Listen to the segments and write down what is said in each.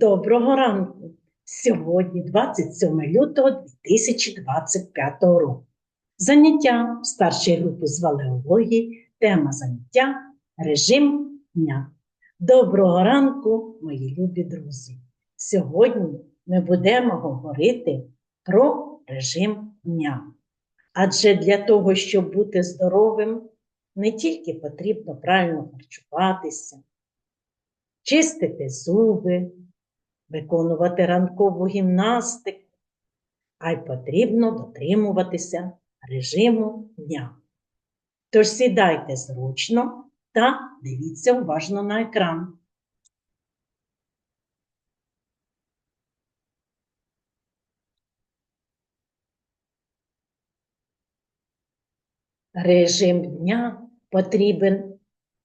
Доброго ранку! Сьогодні 27 лютого 2025 року. Заняття в старшій групі з валеології. Тема заняття режим дня. Доброго ранку, мої любі друзі! Сьогодні ми будемо говорити про режим дня. Адже для того, щоб бути здоровим, не тільки потрібно правильно харчуватися, чистити зуби, виконувати ранкову гімнастику, а й потрібно дотримуватися режиму дня. Тож сідайте зручно та дивіться уважно на екран. Режим дня потрібен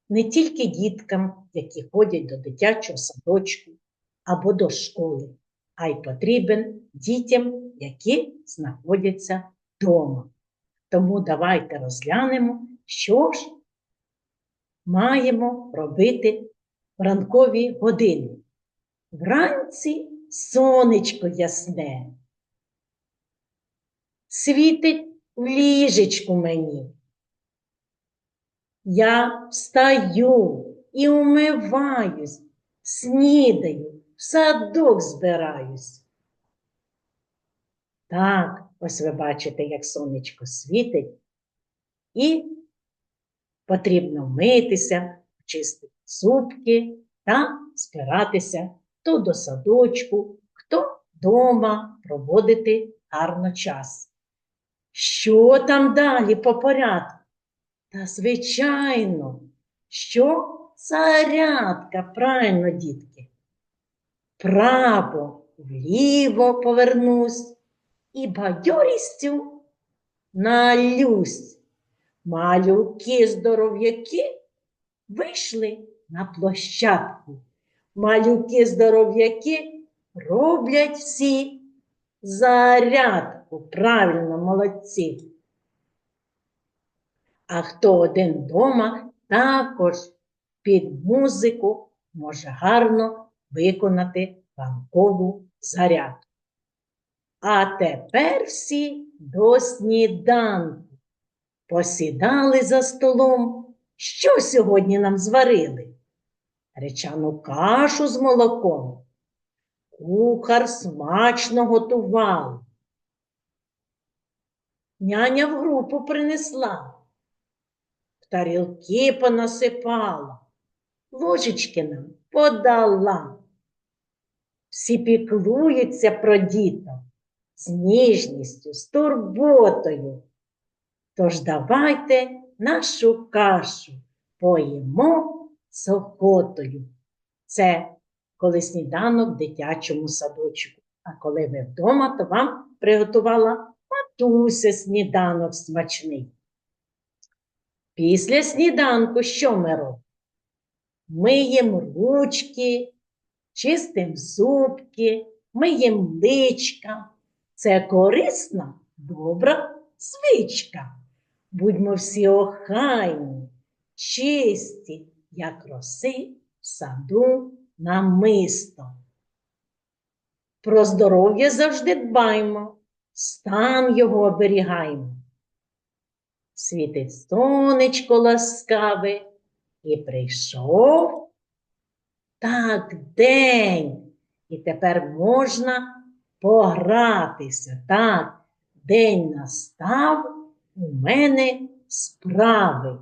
не тільки діткам, які ходять до дитячого садочку або до школи, а й потрібен дітям, які знаходяться вдома. Тому давайте розглянемо, що ж маємо робити в ранкові години. Вранці сонечко ясне. Світить в ліжечку мені. Я встаю і умиваюсь, снідаю, в садок збираюсь. Так, ось ви бачите, як сонечко світить, і потрібно вмитися, чистити зубки та збиратися то до садочку, хто вдома проводити гарно час. Що там далі по порядку? Та, звичайно, що зарядка, правильно, дітки. Право, вліво повернусь і бадьорістю налюсь. Малюки здоров'яки вийшли на площадку. Малюки здоров'яки роблять всі зарядку. Правильно, молодці. А хто один вдома, також під музику може гарно виконати ранкову зарядку. А тепер всі до сніданку. Посідали за столом. Що сьогодні нам зварили? Речану кашу з молоком. Кухар смачно готував. Няня в групу принесла тарілки понасипала, ложечки нам подала. Всі піклуються про діток з ніжністю, з турботою. Тож давайте нашу кашу поїмо з охотою. Це коли сніданок в дитячому садочку. А коли ви вдома, то вам приготувала матуся сніданок смачний. Після сніданку що ми робимо? Миємо ручки, чистимо зубки, миємо личка. Це корисна, добра звичка. Будьмо всі охайні, чисті, як роси в саду намисто. Про здоров'я завжди дбаймо, стан його оберігаємо світить сонечко ласкаве, і прийшов так день. І тепер можна погратися. Так, день настав у мене справи.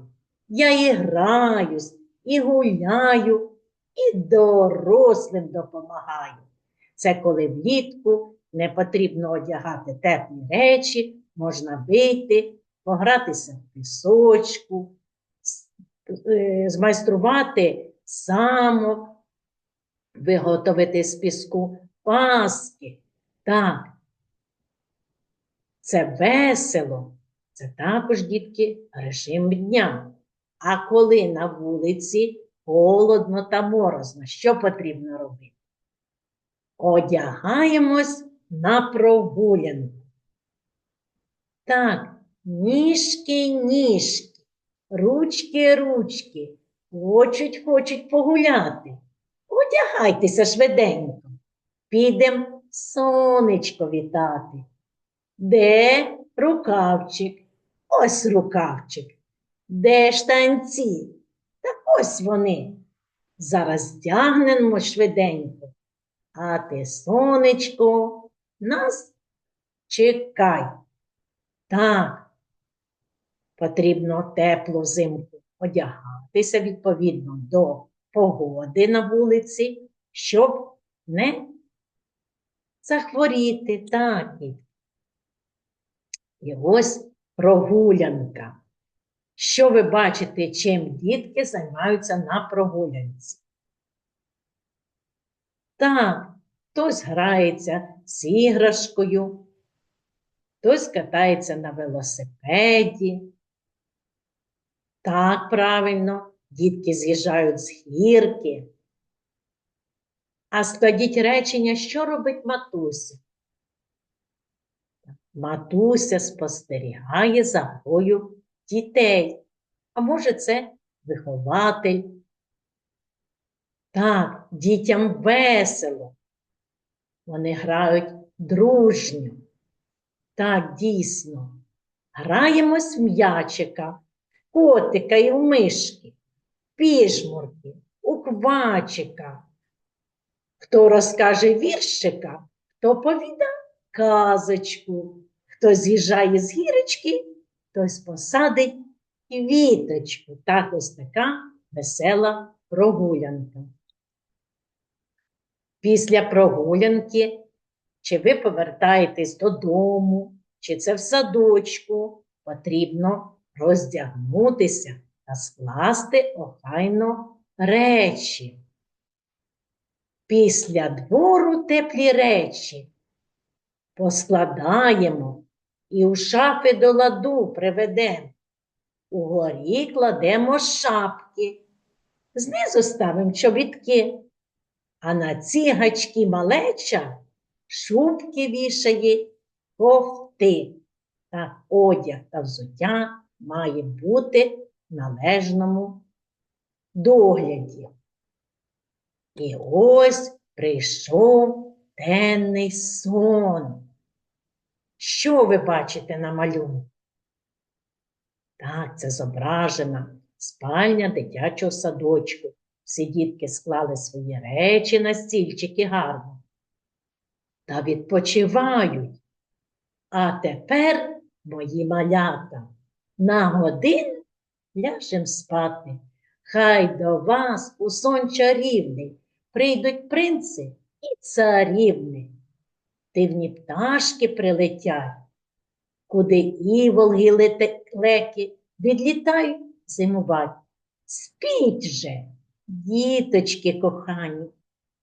Я і граюсь, і гуляю, і дорослим допомагаю. Це коли влітку не потрібно одягати теплі речі, можна вийти погратися в пісочку, е, змайструвати самок, виготовити з піску паски. Так, це весело, це також, дітки, режим дня. А коли на вулиці холодно та морозно, що потрібно робити? Одягаємось на прогулянку. Так, Ніжки, ніжки, ручки, ручки, хочуть, хочуть погуляти. Одягайтеся швиденько. підемо сонечко вітати. Де рукавчик? Ось рукавчик. Де штанці? Та ось вони. Зараз тягнемо швиденько. А ти, сонечко, нас чекай. Так, потрібно теплу взимку одягатися відповідно до погоди на вулиці, щоб не захворіти. Так. І ось прогулянка. Що ви бачите, чим дітки займаються на прогулянці? Так, хтось грається з іграшкою, хтось катається на велосипеді. Так, правильно, дітки з'їжджають з гірки. А складіть речення, що робить матуся? Матуся спостерігає за грою дітей. А може, це вихователь. Так, дітям весело. Вони грають дружньо. Так, дійсно. Граємось в м'ячика, котика і в мишки, піжмурки, у квачика. Хто розкаже віршика, хто повіда казочку, хто з'їжджає з гірочки, хтось посадить квіточку. Так ось така весела прогулянка. Після прогулянки, чи ви повертаєтесь додому, чи це в садочку, потрібно роздягнутися та скласти охайно речі. Після двору теплі речі поскладаємо і у шафи до ладу приведемо. Угорі кладемо шапки, знизу ставимо чобітки, а на ці гачки малеча шубки вішає кофти. Та одяг та взуття має бути належному догляді. І ось прийшов денний сон. Що ви бачите на малюнку? Так, це зображена спальня дитячого садочку. Всі дітки склали свої речі на стільчики гарно та відпочивають. А тепер, мої малята, на годин ляжем спати. Хай до вас у сон чарівний прийдуть принци і царівни. Дивні пташки прилетять, куди іволги леки відлітають зимувати. Спіть же, діточки кохані,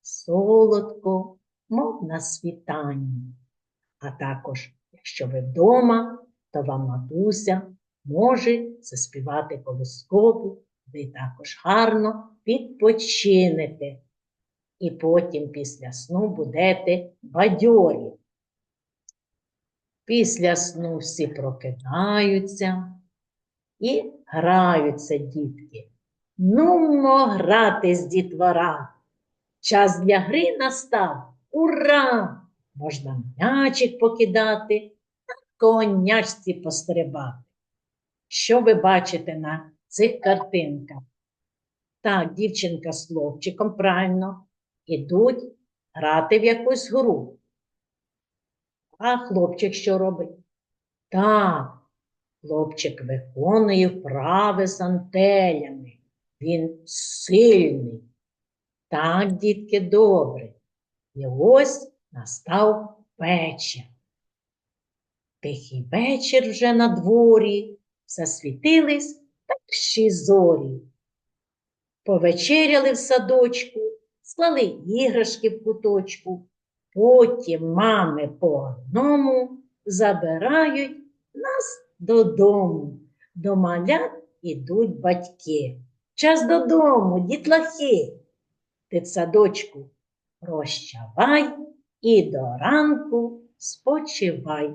солодко, мов на світанні. А також, якщо ви вдома, то вам матуся може заспівати колискову, ви також гарно відпочинете. І потім після сну будете бадьорі. Після сну всі прокидаються і граються дітки. Нумо грати з дітвора. Час для гри настав. Ура! Можна м'ячик покидати та конячці пострибати. Що ви бачите на цих картинках? Так, дівчинка з хлопчиком правильно ідуть грати в якусь гру. А хлопчик що робить? Так, хлопчик виконує вправи з антелями. Він сильний. Так, дітки, добре. І ось настав вечір. Тихий вечір вже на дворі, засвітились перші зорі. Повечеряли в садочку, склали іграшки в куточку, потім мами по одному забирають нас додому. До малят ідуть батьки. Час додому, дітлахи. Ти в садочку прощавай і до ранку спочивай.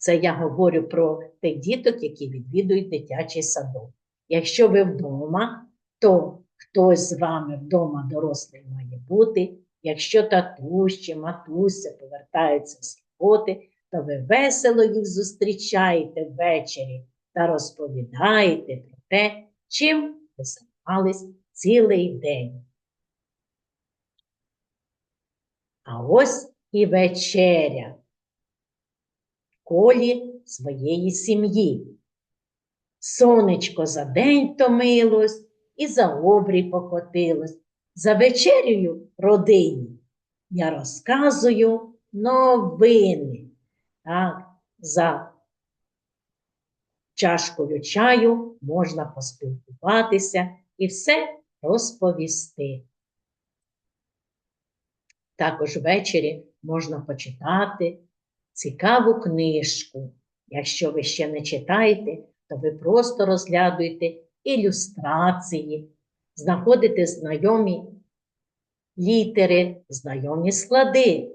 Це я говорю про тих діток, які відвідують дитячий садок. Якщо ви вдома, то хтось з вами вдома дорослий має бути, Якщо татусь чи матуся повертаються з роботи, то ви весело їх зустрічаєте ввечері та розповідаєте про те, чим ви займались цілий день. А ось і вечеря колі своєї сім'ї. Сонечко за день томилось і за обрій покотилось. За вечерею родині я розказую новини. Так, за чашкою чаю можна поспілкуватися і все розповісти. Також ввечері можна почитати цікаву книжку. Якщо ви ще не читаєте, то ви просто розглядуєте ілюстрації, знаходите знайомі літери, знайомі склади,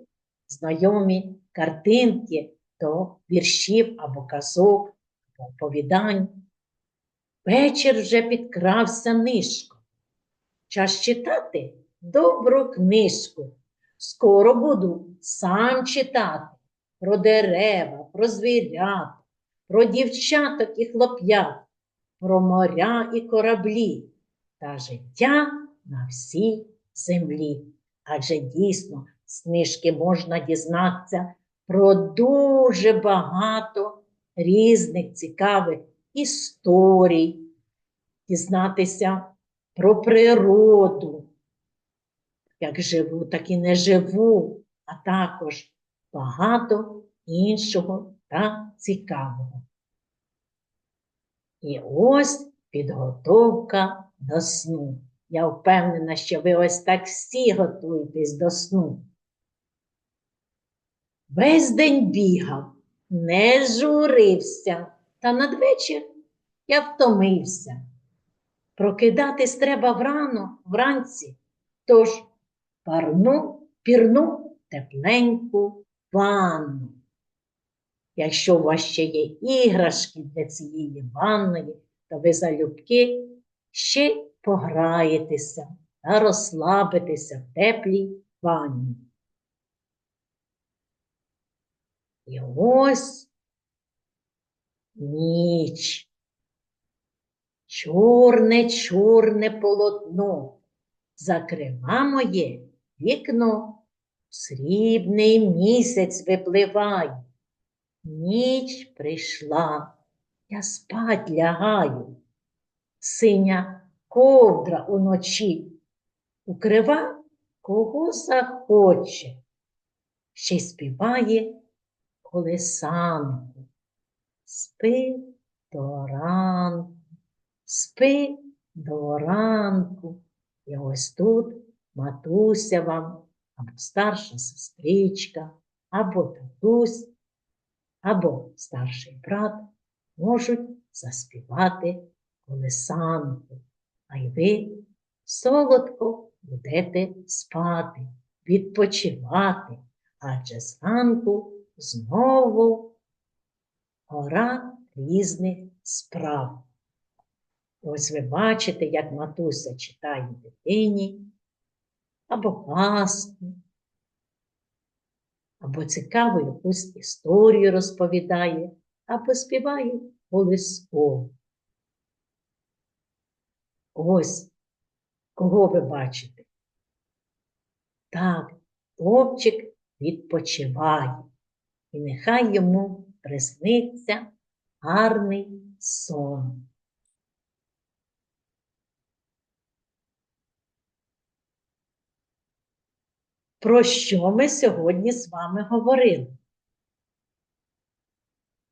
знайомі картинки до віршів або казок, або оповідань. Вечір вже підкрався нишко. Час читати добру книжку. Скоро буду сам читати про дерева, про звірят, про дівчаток і хлоп'ят, про моря і кораблі та життя на всій землі. Адже дійсно з книжки можна дізнатися про дуже багато різних цікавих історій, дізнатися про природу, як живу, так і не живу, а також багато іншого та цікавого. І ось підготовка до сну. Я впевнена, що ви ось так всі готуєтесь до сну. Весь день бігав, не журився, та надвечір я втомився. Прокидатись треба врано, вранці, тож парну, пірну тепленьку ванну. Якщо у вас ще є іграшки для цієї ванної, то ви залюбки ще пограєтеся та розслабитеся в теплій ванні. І ось ніч. Чорне, чорне полотно закрива моє вікно. Срібний місяць випливає. Ніч прийшла, я спать лягаю. Синя ковдра уночі укрива кого захоче, ще й співає колесанку. Спи до ранку, спи до ранку. І ось тут матуся вам, або старша сестричка, або татусь, або старший брат можуть заспівати колесанку, а й ви солодко будете спати, відпочивати, адже зранку знову гора різних справ. Ось ви бачите, як матуся читає дитині, або казку, або цікаву якусь історію розповідає, або співає колисково. Ось кого ви бачите? Так, хлопчик відпочиває, і нехай йому присниться гарний сон. Про що ми сьогодні з вами говорили?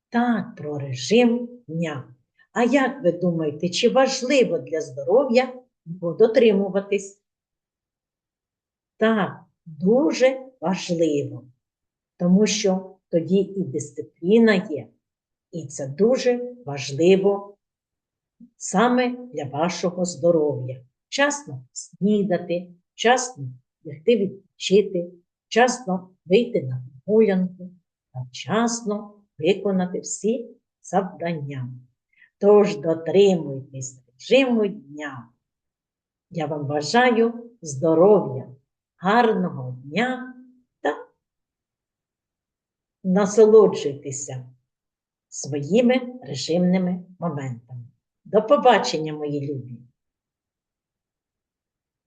Так, про режим дня. А як ви думаєте, чи важливо для здоров'я дотримуватись? Так, дуже важливо, тому що тоді і дисципліна є, і це дуже важливо саме для вашого здоров'я. Вчасно снідати, вчасно лягти відпочити, вчасно вийти на прогулянку та вчасно виконати всі завдання. Тож дотримуйтесь режиму дня. Я вам бажаю здоров'я, гарного дня та насолоджуйтеся своїми режимними моментами. До побачення, мої любі!